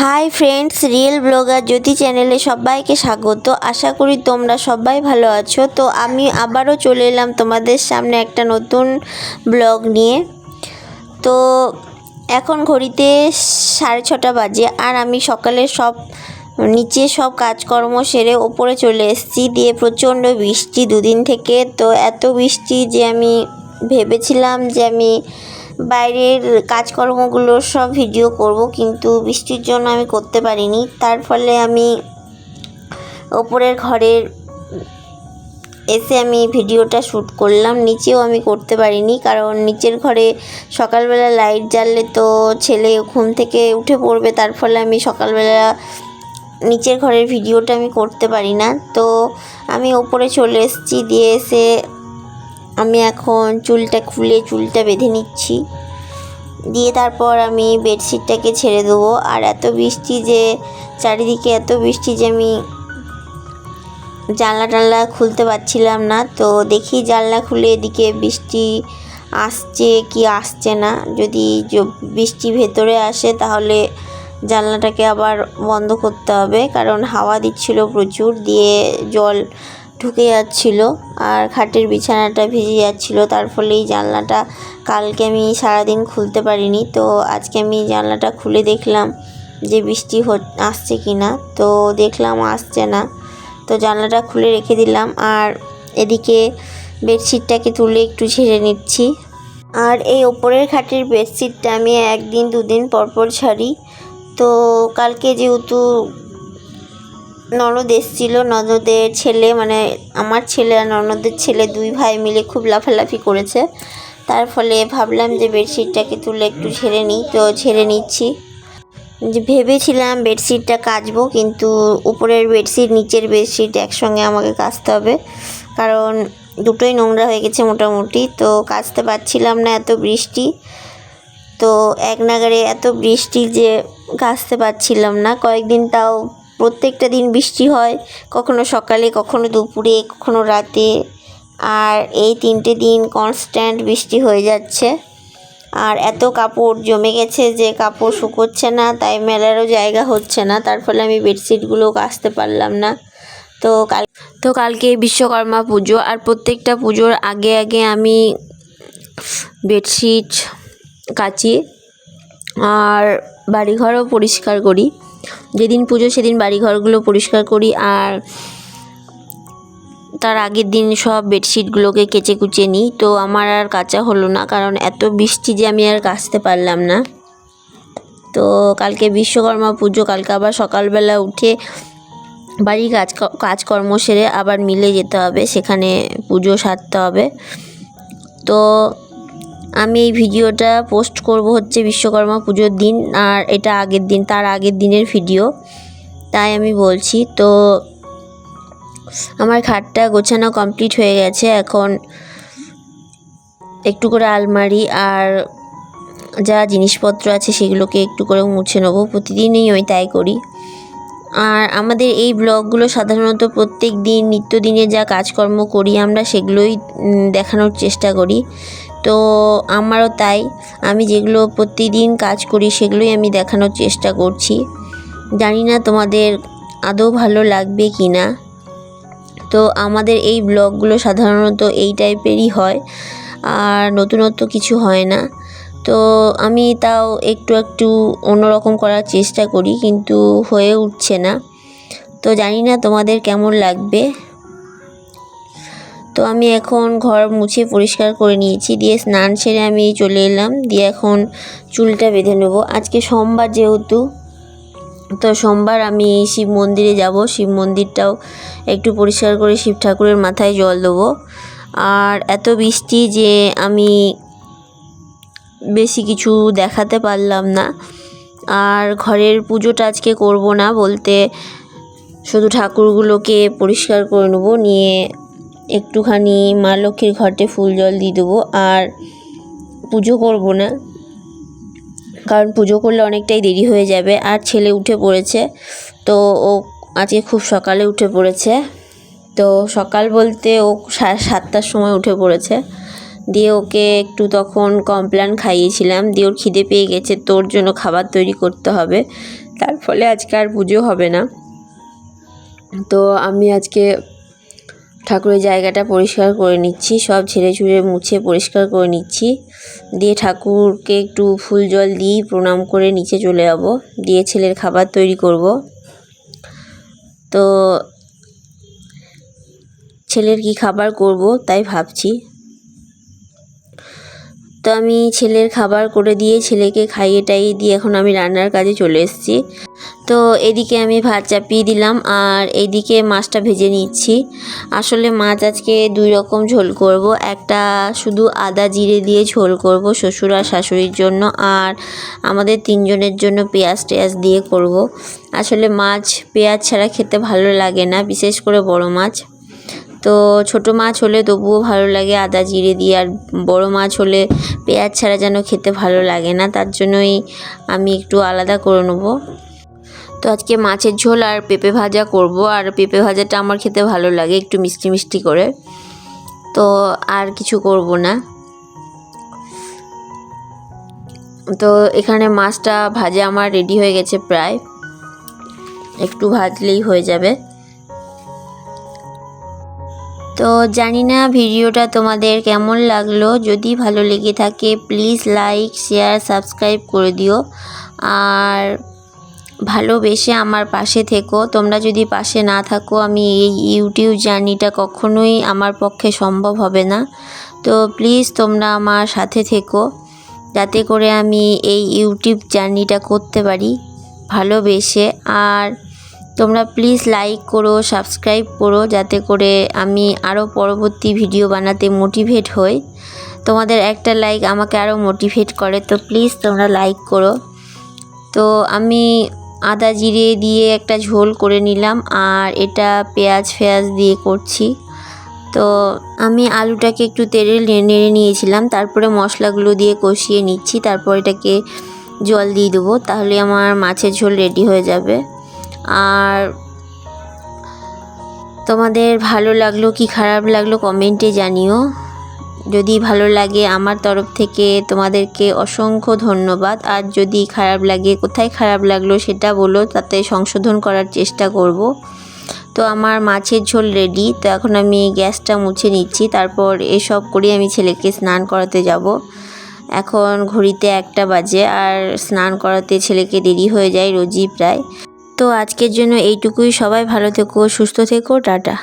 Hi friends, real blogger Jyoti চ্যানেলে সবাইকে স্বাগত। আশা করি তোমরা সবাই ভালো আছো। তো আমি আবারও চলে এলাম তোমাদের সামনে একটা নতুন ব্লগ নিয়ে। তো এখন ঘড়িতে সাড়ে ছটা বাজে আর আমি সকালে সব, নিচে সব কাজকর্ম সেরে ওপরে চলে এসেছি। দিয়ে প্রচণ্ড বৃষ্টি দুদিন থেকে। তো এত বৃষ্টি যে আমি ভেবেছিলাম যে আমি বাইরের কাজকর্মগুলোর সব ভিডিও করব, কিন্তু বৃষ্টির জন্য আমি করতে পারিনি। তার ফলে আমি ওপরের ঘরের এসে আমি ভিডিওটা শ্যুট করলাম, নিচেও আমি করতে পারিনি, কারণ নিচের ঘরে সকালবেলা লাইট জ্বাললে তো ছেলে ঘুম থেকে উঠে পড়বে, তার ফলে আমি সকালবেলা নিচের ঘরের ভিডিওটা আমি করতে পারি না। তো আমি ওপরে চলে এসেছি, দিয়ে এসে আমি এখন চুলটা খুলে চুলটা বেঁধে নিচ্ছি। দিয়ে তারপর আমি বেডশিটটাকে ছেড়ে দেবো। আর এত বৃষ্টি যে, চারিদিকে এত বৃষ্টি যে আমি জানলা টানলা খুলতে পারছিলাম না। তো দেখি জানলা খুলে এদিকে বৃষ্টি আসছে কি আসছে না। যদি বৃষ্টি ভেতরে আসে তাহলে জানলাটাকে আবার বন্ধ করতে হবে। কারণ হাওয়া দিচ্ছিল প্রচুর। দিয়ে জল ঢুকে যাচ্ছিল আর খাটের বিছানাটা ভিজে যাচ্ছিল। তার ফলে এই জানলাটা কালকে আমি সারাদিন খুলতে পারিনি। তো আজকে আমি জানলাটা খুলে দেখলাম যে বৃষ্টি আসছে কি না তো দেখলাম আসছে না। তো জানলাটা খুলে রেখে দিলাম আর এদিকে বেডশিটটাকে তুলে একটু ঝেড়ে নিচ্ছি। আর এই ওপরের খাটের বেডশিটটা আমি একদিন দুদিন পর পর ছাড়ি। তো কালকে যেহেতু ননদ এসেছিল। ননদের ছেলে মানে আমার ছেলে আর ননদের ছেলে দুই ভাই মিলে খুব লাফালাফি করেছে। তার ফলে ভাবলাম যে বেডশিটটাকে তুলে একটু ঝেড়ে নিই। তো ঝেড়ে নিচ্ছি। যে ভেবেছিলাম বেডশিটটা কাচবো, কিন্তু উপরের বেডশিট, নিচের বেডশিট একসঙ্গে আমাকে কাচতে হবে। কারণ দুটোই নোংরা হয়ে গেছে মোটামুটি। তো কাচতে পারছিলাম না এত বৃষ্টি। তো এক নাগারে এত বৃষ্টি যে কাচতে পারছিলাম না। কয়েকদিন তাও প্রত্যেকটা দিন বৃষ্টি হয়, কখনো সকালে, কখনো দুপুরে, কখনো রাতে। আর এই তিনটে দিন কনস্ট্যান্ট বৃষ্টি হয়ে যাচ্ছে। আর এত কাপড় জমে গেছে যে কাপড় শুকোচ্ছে না, তাই মেলারও জায়গা হচ্ছে না। তার ফলে আমি বেডশিটগুলো কাচতে পারলাম না। তো কাল তো কালকে বিশ্বকর্মা পুজো আর প্রত্যেকটা পুজোর আগে আগে আমি বেডশিট কাচি। আর বাড়িঘরও পরিষ্কার করি। যেদিন পুজো, সেদিন বাড়িঘরগুলো পরিষ্কার করি আর তার আগের দিন সব বেডশিটগুলোকে কেচে কুচে নিই। তো আমার আর কাচা হলো না, কারণ এত বৃষ্টি যে আমি আর কাচতে পারলাম না। তো কালকে বিশ্বকর্মা পুজো, কালকে আবার সকালবেলা উঠে বাড়ির কাজ কাজকর্ম সেরে আবার মিলে যেতে হবে, সেখানে পুজো সারতে হবে। তো আমি এই ভিডিওটা পোস্ট করব হচ্ছে বিশ্বকর্মা পুজোর দিন আর এটা আগের দিন, তার আগের দিনের ভিডিও। তাই আমি বলছি, তো আমার খাটটা গোছানো কমপ্লিট হয়ে গেছে। এখন একটু করে আলমারি আর যা জিনিসপত্র আছে সেগুলোকে একটু করে মুছে নেব। প্রতিদিনই আমি তাই করি। আর আমাদের এই ব্লগগুলো সাধারণত প্রত্যেক দিন নিত্যদিনে যা কাজকর্ম করি আমরা সেগুলোই দেখানোর চেষ্টা করি। তো আমারও তাই। আমি যেগুলো প্রতিদিন কাজ করি, সেগুলোই আমি দেখানোর চেষ্টা করছি। জানি না তোমাদের আদৌ ভালো লাগবে কি না। তো আমাদের এই ব্লগগুলো সাধারণত এই টাইপেরই হয়, আর নতুনত্ব কিছু হয় না। তো আমি তাও একটু একটু অন্যরকম করার চেষ্টা করি, কিন্তু হয়ে উঠছে না। তো জানি না তোমাদের কেমন লাগবে। তো আমি এখন ঘর মুছে পরিষ্কার করে নিয়েছি। দিয়ে স্নান সেরে আমি চলে এলাম। দিয়ে এখন চুলটা বেঁধে নেব। আজকে সোমবার যেহেতু, তো সোমবার আমি শিব মন্দিরে যাব। শিব মন্দিরটাও একটু পরিষ্কার করে শিব ঠাকুরের মাথায় জল দেবো। আর এত বৃষ্টি যে আমি বেশি কিছু দেখাতে পারলাম না। আর ঘরের পুজোটা আজকে করব না বলতে শুধু ঠাকুরগুলোকে পরিষ্কার করে নেব। নিয়ে একটুখানি মা লক্ষ্মীর ঘটে ফুল জল দিয়ে দেবো আর পুজো করব না। কারণ পুজো করলে অনেকটাই দেরি হয়ে যাবে। আর ছেলে উঠে পড়েছে, তো ও আজকে খুব সকালে উঠে পড়েছে। তো সকাল বলতে ও সাড়ে সাতটার সময় উঠে পড়েছে। দিয়ে ওকে একটু তখন কমপ্ল্যান খাইয়েছিলাম। দিয়ে ওর খিদে পেয়ে গেছে তোর জন্য খাবার তৈরি করতে হবে। তার ফলে আজকে আর পুজো হবে না। তো আমি আজকে ঠাকুরের জায়গাটা পরিষ্কার করে নিচ্ছি, সব ছেড়ে ছুঁড়ে মুছে পরিষ্কার করে নিচ্ছি। দিয়ে ঠাকুরকে একটু ফুল জল দিই প্রণাম করে নিচে চলে যাব, দিয়ে ছেলের খাবার তৈরি করব। তো ছেলের কি খাবার করব তাই ভাবছি। তো আমি ছেলের খাবার করে দিয়ে ছেলেকে খাইয়ে টাইয়ে দিয়ে এখন আমি রান্নার কাজে চলে এসেছি। তো এদিকে আমি ভাত চাপিয়ে দিলাম আর এইদিকে মাছটা ভেজে নিচ্ছি। আসলে মাছ আজকে দুই রকম ঝোল করব। একটা শুধু আদা জিরে দিয়ে ঝোল করব শ্বশুর আর শাশুড়ির জন্য আর আমাদের তিনজনের জন্য পেঁয়াজ টেয়াজ দিয়ে করব। আসলে মাছ পেঁয়াজ ছাড়া খেতে ভালো লাগে না, বিশেষ করে বড় মাছ। তো ছোট মাছ হলে তবুও ভালো লাগে আদা জিরে দিয়ে, আর বড় মাছ হলে পেঁয়াজ ছাড়া যেন খেতে ভালো লাগে না, তার জন্যই আমি একটু আলাদা করে নেব। তো আজকে মাছের ঝোল আর পেঁপে ভাজা করব, আর পেঁপে ভাজাটা আমার খেতে ভালো লাগে একটু মিষ্টি মিষ্টি করে। তো আর কিছু করব না। তো এখানে মাছটা ভাজা আমার রেডি হয়ে গেছে প্রায়। একটু ভাজলেই হয়ে যাবে। তো জানি না ভিডিওটা তোমাদের কেমন লাগল। যদি ভালো লেগে থাকে প্লিজ লাইক শেয়ার সাবস্ক্রাইব করে দিও। আর ভালোবেসে আমার পাশে থেকো। তোমরা যদি পাশে না থাকো, আমি এই ইউটিউব জার্নিটা কখনোই আমার পক্ষে সম্ভব হবে না। তো প্লিজ তোমরা আমার সাথে থেকো, যাতে করে আমি এই ইউটিউব জার্নিটা করতে পারি ভালোবেসে। আর তোমরা প্লিজ লাইক করো সাবস্ক্রাইব করো, যাতে করে আমি আরও পরবর্তী ভিডিও বানাতে মোটিভেট হই। তোমাদের একটা লাইক আমাকে আরও মোটিভেট করে, তো প্লিজ তোমরা লাইক করো। তো আমি আদা জিরে দিয়ে একটা ঝোল করে নিলাম, আর এটা পেঁয়াজ ফেয়াজ দিয়ে করছি। তো আমি আলুটাকে একটু তেলে নেড়ে নিয়েছিলাম, তারপরে মশলাগুলো দিয়ে কষিয়ে নিচ্ছি, তারপর এটাকে জল দিয়ে দেবো, তাহলে আমার মাছের ঝোল রেডি হয়ে যাবে। আর তোমাদের ভালো লাগল কি খারাপ লাগল কমেন্টে জানিও। যদি ভালো লাগে আমার তরফ থেকে তোমাদেরকে অসংখ্য ধন্যবাদ। আর যদি খারাপ লাগে, কোথায় খারাপ লাগল সেটা বলো, তাতে সংশোধন করার চেষ্টা করব। তো আমার মাছের ঝোল রেডি তো এখন আমি গ্যাসটা মুছে নিচ্ছি, তারপর এসব করে আমি ছেলেকে স্নান করাতে যাব। এখন ঘড়িতে একটা বাজে, আর স্নান করাতে ছেলেকে দেরি হয়ে যায়, রোজই প্রায়। তো আজকের জন্য এইটুকুই। সবাই ভালো থেকো সুস্থ থেকো টাটা।